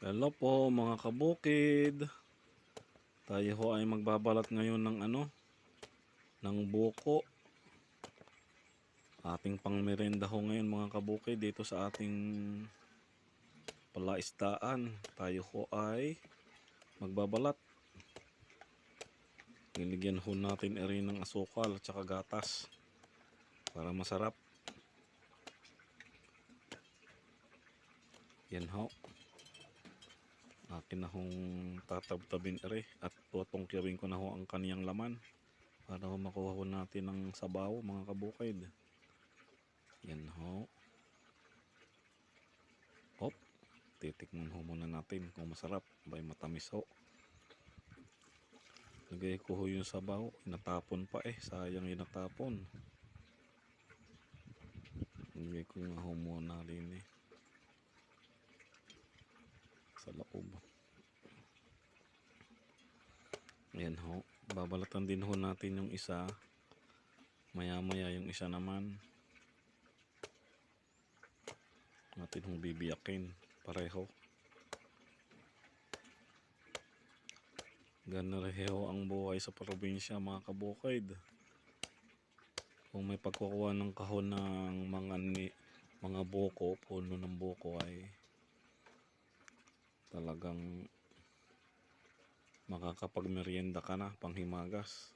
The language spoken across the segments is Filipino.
Hello po mga kabukid. Tayo ho ay magbabalat ngayon ng ano, ng buko. Ating pangmerenda ho ngayon mga kabukid dito sa ating palaisdaan. Tayo ho ay magbabalat. Niligyan ho natin rin ng asukal at saka gatas para masarap. Yan ho. Akin na hong tatabtabin ere at tutungkirin ko na ho ang kaniyang laman para ho makuha ho natin ng sabaw mga kabukid. Yan ho. Hop. Titikman ho muna natin kung masarap. Bay matamis ho. Lagay ko ho yung sabaw. Inatapon pa eh. Sayang inatapon. Lagay ko nga ho muna rin eh sa loob. Ayan ho. Babalatan din ho natin yung isa. Maya maya yung isa naman. Natin hong bibiyakin. Pareho. Ganareho ang buhay sa probinsya mga kabukid. Kung may pagkukuha ng kahon ng mga ni, mga buko, puno ng buko ay talagang makakapagmerienda ka na panghimagas.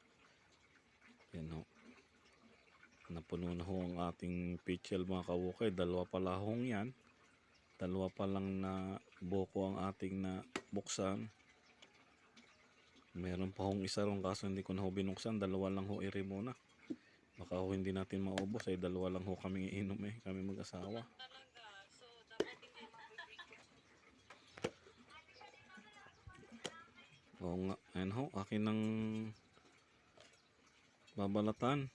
Yan ho. Napuno na ho ang ating pitchel mga kawukay. Dalawa pala hong yan. Dalawa pa lang na buko ang ating na buksan meron pa hong isa ron kaso hindi ko na ho binuksan. Dalawa lang ho iri muna. Baka ho hindi natin maubos. Ay dalawa lang ho kami iinom eh. Kami mag-asawa Oo nga, ayan ho, akin ng babalatan.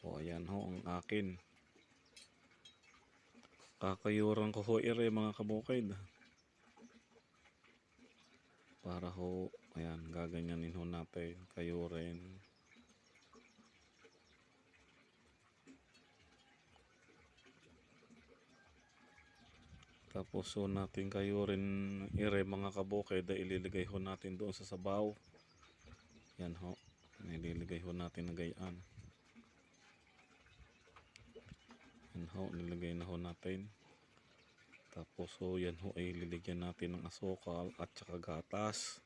O ayan ho, ang akin. Kakayuran ko ho ire mga kabukid. Para ho, ayan, gaganyanin ho natin, kayurin. Tapos so natin kayo rin ire mga kabukid ay ililagay ho natin doon sa sabaw. Yan ho. Nililagay ho natin na gayaan. Yan ho. Nilagay na ho natin. Tapos ho yan ho ay liligyan natin ng asukal at saka gatas.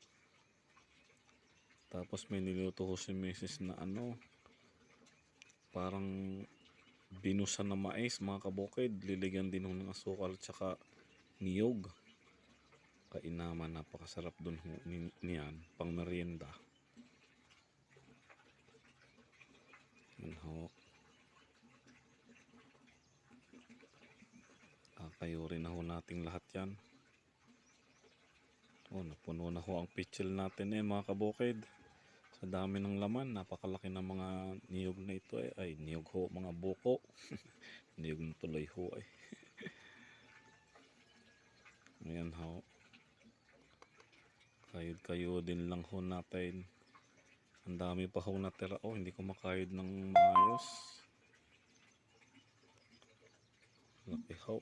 Tapos may niluto ho si Mrs. na ano. Parang binusan na mais mga kabukid. Liligyan din ho ng asukal at saka niyog. Kainaman, napakasarap dun niyan, pang merienda. Yan ho. Kakayurin na ho nating lahat yan. Oh, napuno na ho ang pitchel natin eh mga kabukid. Sa dami ng laman, napakalaki ng mga niyog na ito eh. Ay, niyog ho, mga buko. niyog na tuloy ho eh. Ayan ho. Kayod kayo din lang ho natin. Ang dami pa ho natira. Oh, hindi ko makayod ng maayos. Laki ho.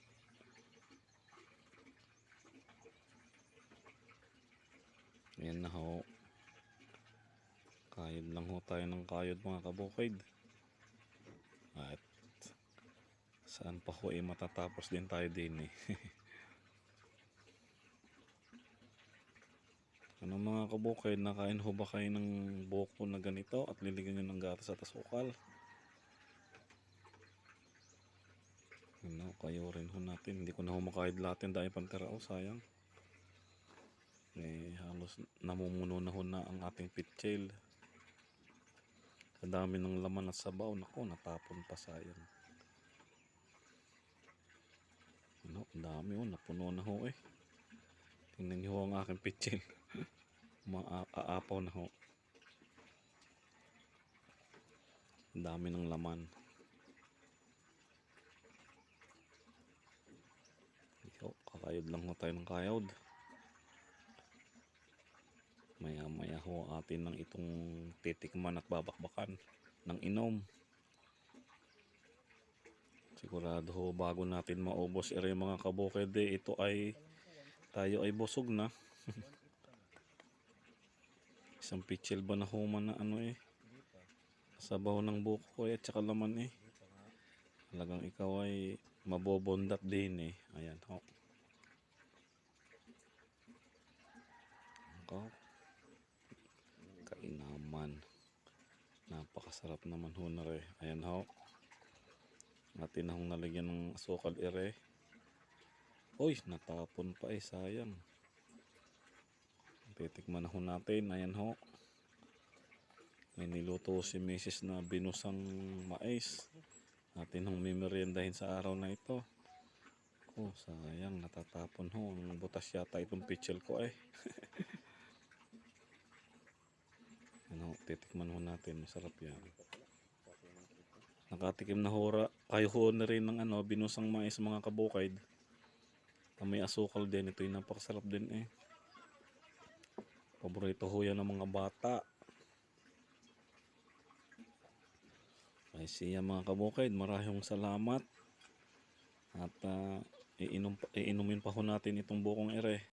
Ayan na ho. Kayod lang ho tayo ng kayod mga kabukid. At saan pa ho eh matatapos din tayo din eh. Ano mga kabukid, nakain ho ba kayo ng buko na ganito at liligyan nyo ng gatas at asukal? Ano, kayo rin ho natin. Hindi ko na ho makahid yung dahil pantera. Oh, sayang. Eh, halos namumuno na ho na ang ating pitchail. Sa dami ng laman at sabaw, nako, natapon pa sayang. Ano, dami ho, napuno na ho eh. Tingnan nyo ho ang aking pitchail. Maaapaw na ho. Dami ng laman. Yo, kakayod lang ho tayo ng kayod. Maya maya ho atin ng itong titikman at babakbakan ng inom. Sigurado ho bago natin maubos ere mga kabukid eh, ito ay tayo ay busog na. Isang pitchel ba na human na ano eh. Sabaw ng buko eh, at saka laman eh. Talagang ikaw ay mabobondat din eh. Ayan, ho. Ikaw. Kainaman. Napakasarap naman ho na re. Ayan ho. Natin na hong nalagyan ng sukal ere. Uy, natapon pa eh, sayang. Titikman na ho natin. Ayan ho. May niluto si Mrs. na binusang mais. Natin hong mimeriendahin sa araw na ito. Oh, sayang. Natatapon ho. Ang butas yata itong pitchel ko eh. ano, titikman ho natin. Masarap yan. Nakatikim na hora. Kayo ho na rin ng ano, binusang mais mga kabukid. Na may asukal din. Ito yung napakasarap din eh. Paborito ho yan ng mga bata. Ay siya mga kabukid, maraming salamat. At ah, iinom, iinumin pa ho natin itong bukong ere.